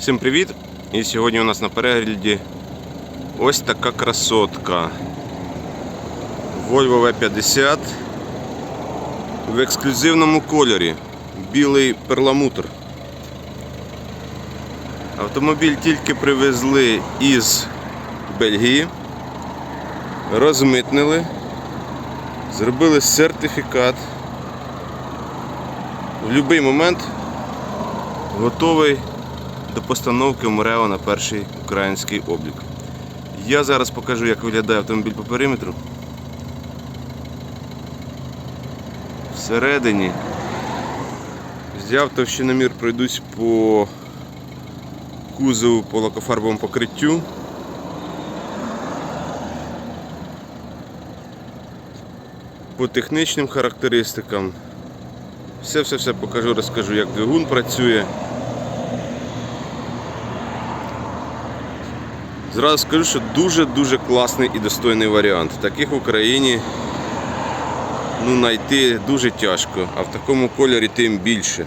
Всім привіт! І сьогодні у нас на перегляді ось така красотка. Volvo V50 в ексклюзивному кольорі. Білий перламутр. Автомобіль тільки привезли із Бельгії, розмитнили, зробили сертифікат. В будь-який момент готовий до постановки МРЕО на перший український облік. Я зараз покажу, як виглядає автомобіль по периметру. Всередині взяв товщиномір, пройдусь по кузову по лакофарбовому покриттю. По технічним характеристикам. Все-все-все покажу, розкажу, як двигун працює. Зразу скажу, що дуже-дуже класний і достойний варіант. Таких в Україні ну, знайти дуже тяжко, а в такому кольорі тим більше.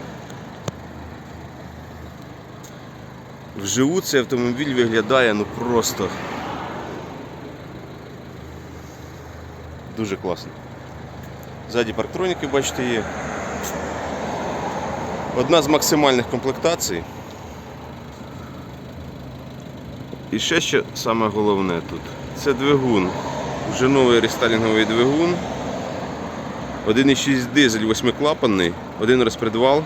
Вживу цей автомобіль виглядає ну просто дуже класно. Ззаді парктроніки, бачите, є. Одна з максимальних комплектацій. І ще що саме головне тут. Це двигун. Вже новий рестайлінговий двигун. 1,6 дизель восьмиклапанний, один розпредвал.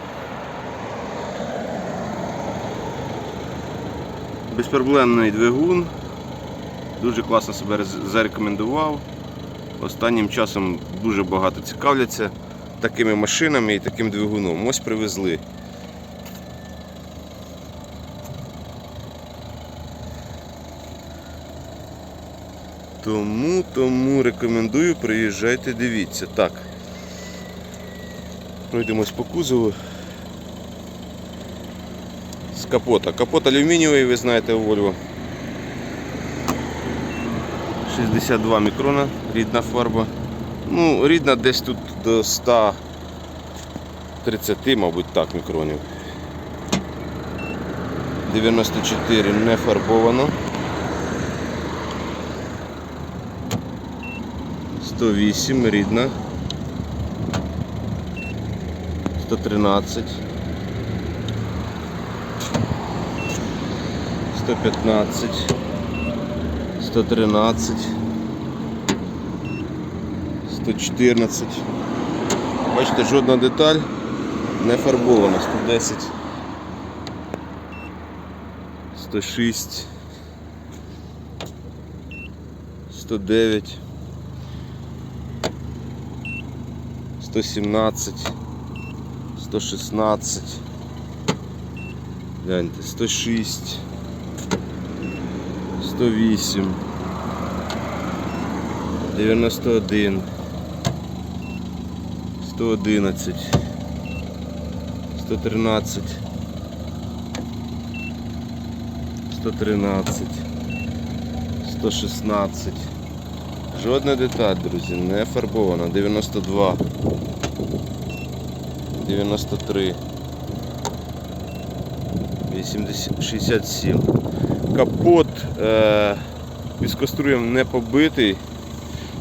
Безпроблемний двигун. Дуже класно себе зарекомендував. Останнім часом дуже багато цікавляться такими машинами і таким двигуном. Ось привезли. Тому, тому рекомендую, приїжджайте, дивіться. Так. Пройдемось по кузову. З капота. Капот алюмінієвий, ви знаєте, у Volvo. 62 мікрона, рідна фарба. Ну, рідна десь тут до 130, мабуть, так, мікронів. 94 не фарбовано. 108 рідна. 113. 115. 113. 114. Бачите, жодна деталь не фарбована. 110. 106. 109. 117, 116, гляньте, 106, 108, 91, 111, 113, 113, 116. Жодна деталь, друзі, не фарбована. 92. 93. 80, 67. Капот е, піскоструєм не побитий.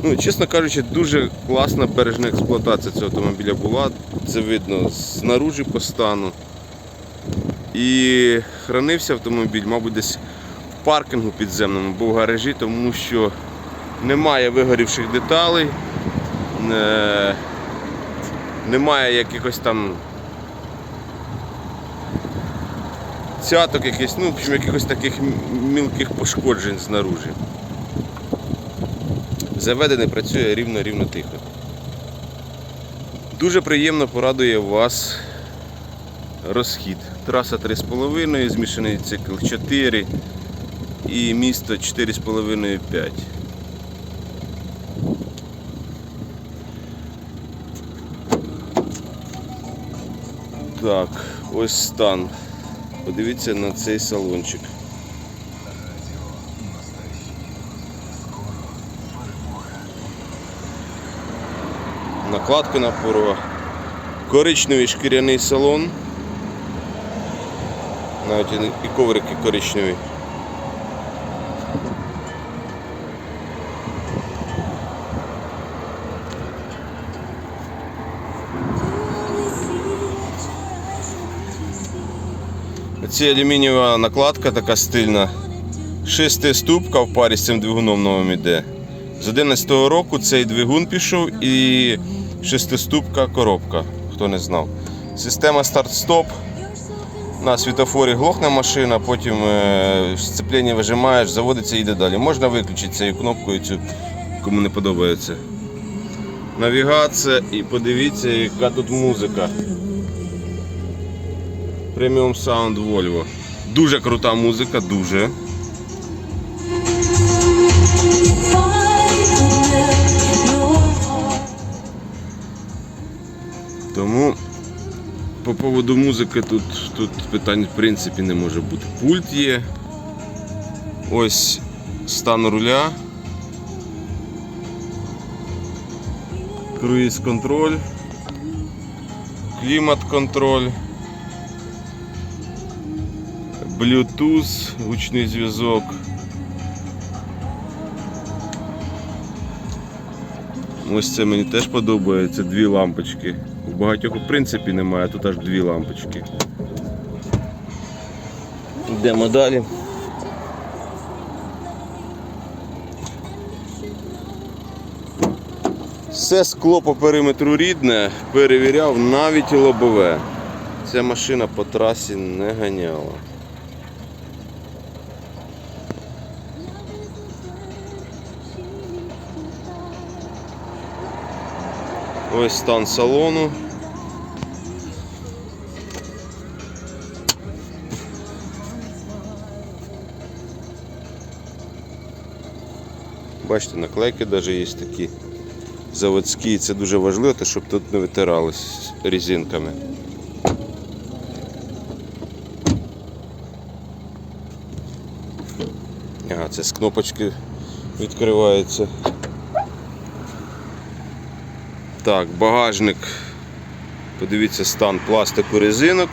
Ну, чесно кажучи, дуже класна бережна експлуатація цього автомобіля була. Це видно знаружи по стану. І хранився автомобіль, мабуть, десь в паркінгу підземному, або в гаражі, тому що немає вигорівших деталей, е, немає якихось там цяток, якихось, ну, в якихось таких мілких пошкоджень знаружи. Заведений працює рівно-рівно тихо. Дуже приємно порадує вас розхід. Траса 3,5, змішаний цикл 4 і місто 4,5-5. Так, ось стан. Подивіться на цей салончик. Накладка на порога. Коричневий шкіряний салон. Навіть і- коврики коричневі. Це алюмінієва накладка така стильна. Шестиступка в парі з цим двигуном новим іде. З 11-го року цей двигун пішов і шестиступка коробка, хто не знав. Система старт-стоп. На світофорі глохне машина, потім е, сцеплення вижимаєш, заводиться і йде далі. Можна виключити цією кнопкою цю, кому не подобається. Навігація і подивіться, яка тут музика. Преміум Sound Volvo. Дуже крута музика, дуже. Тому по поводу музики тут, тут питань в принципі не може бути. Пульт є. Ось стан руля. Круїз контроль. Клімат контроль. Bluetooth, гучний зв'язок. Ось це мені теж подобається, дві лампочки. У багатьох в принципі немає, тут аж дві лампочки. Йдемо далі. Все скло по периметру рідне, перевіряв навіть лобове. Ця машина по трасі не ганяла. Ось стан салону. Бачите, наклейки навіть є такі заводські. Це дуже важливо, щоб тут не витирались резинками. Ага, це з кнопочки відкривається. Так, багажник. Подивіться стан пластику резинок.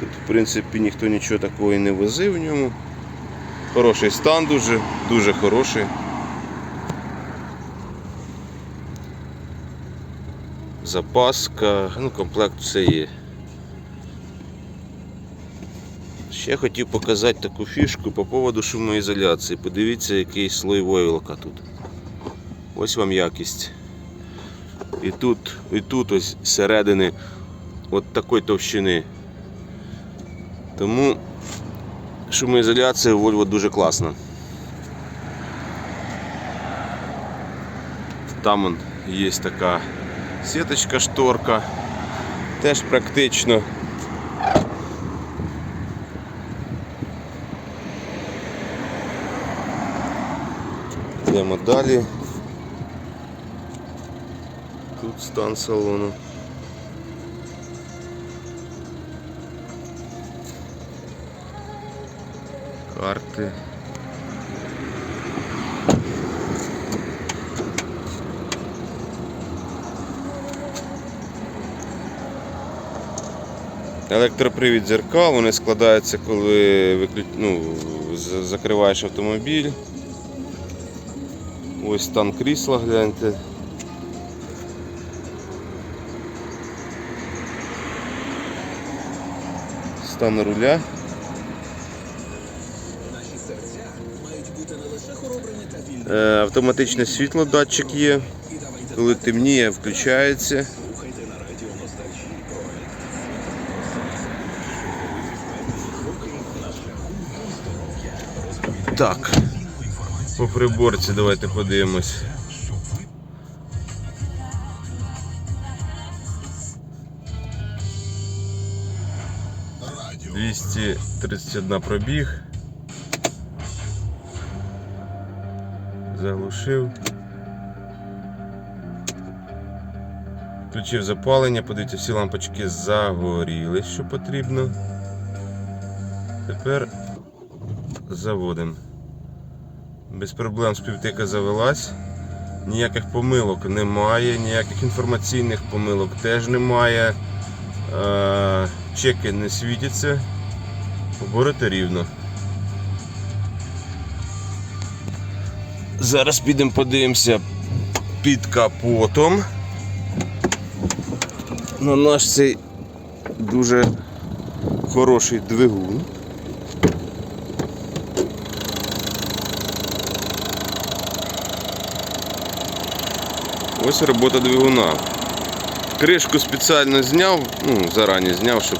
Тут, в принципі, ніхто нічого такого і не возив в ньому. Хороший стан дуже, дуже хороший. Запаска, ну, комплект все є. Ще хотів показати таку фішку по поводу шумоізоляції. Подивіться, який слой войлока тут. Ось вам якість. І тут, і тут ось зсередини от такої товщини. Тому шумоізоляція Volvo дуже класна. Там он є така сіточка шторка. Теж практично. Йдемо далі. Тут стан салону. Карти. Електропривід дзеркал, вони складаються, коли виклю... ну, закриваєш автомобіль. Ось стан крісла, гляньте. Стан руля. Е, Автоматичне світло, датчик є. Коли темніє, включається. Так. По приборці давайте подивимось. Двісті тридцять одна пробіг. Заглушив. Включив запалення, подивіться, всі лампочки загоріли, що потрібно. Тепер заводимо. Без проблем співтика завелась. Ніяких помилок немає, ніяких інформаційних помилок теж немає. Е, Чеки не світяться. Поборити рівно. Зараз підемо подивимося під капотом. На наш цей дуже хороший двигун. Ось робота двигуна. Кришку спеціально зняв, ну, зарані зняв, щоб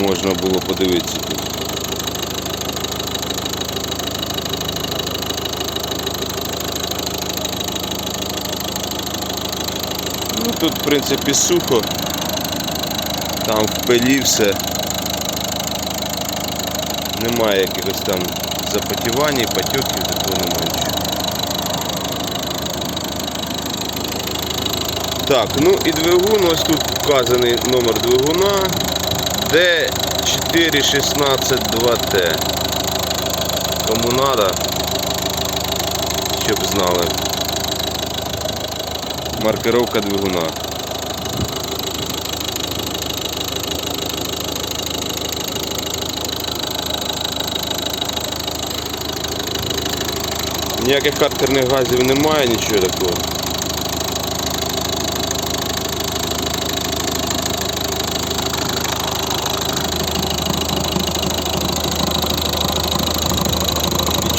можна було подивитися. тут. Ну тут в принципі сухо. Там в пилі все. Немає якихось там запотівань, потьоків, такого немає Так, ну і двигун, ось тут вказаний номер двигуна D4162T. Кому надо, щоб знали. Маркировка двигуна. Ніяких хартерних газів немає, нічого такого.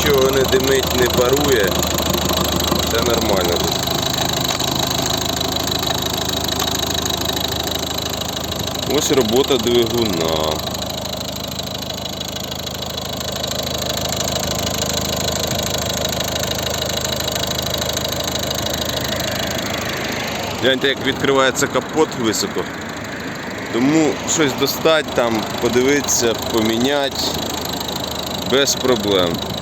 Нічого не димить, не парує. Все нормально тут. Ось робота двигуна. Гляньте, як відкривається капот високо. Тому щось достать там, подивитися, поміняти без проблем.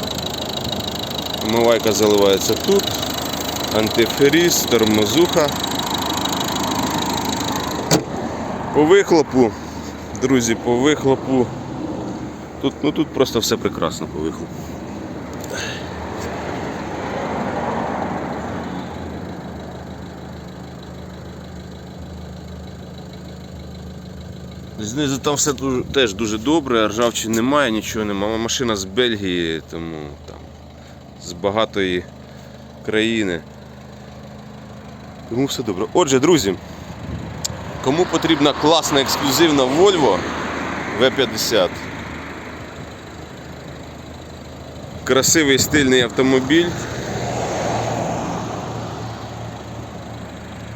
Омивайка заливається тут, антиферіз, тормозуха. По вихлопу, друзі, по вихлопу. Тут, ну, тут просто все прекрасно по вихлопу. Знизу там все теж дуже добре, ржавчин немає, нічого немає. Машина з Бельгії, тому там з багатої країни. Тому все добре. Отже, друзі, кому потрібна класна ексклюзивна Volvo V50. Красивий стильний автомобіль.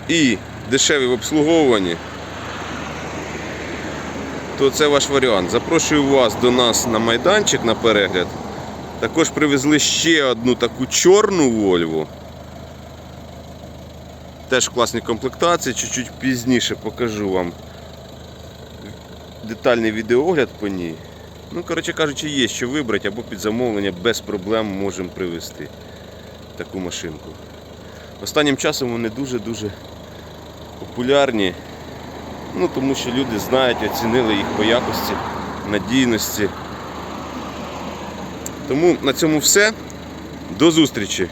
І дешевий в обслуговуванні то це ваш варіант. Запрошую вас до нас на майданчик на перегляд. Також привезли ще одну таку чорну Вольву. Теж в класній комплектації, чуть-чуть пізніше покажу вам детальний відеогляд по ній. Ну, коротше кажучи, є що вибрати або під замовлення без проблем можемо привезти таку машинку. Останнім часом вони дуже-дуже популярні. Ну, тому що люди знають, оцінили їх по якості, надійності. Тому на цьому все. До зустрічі!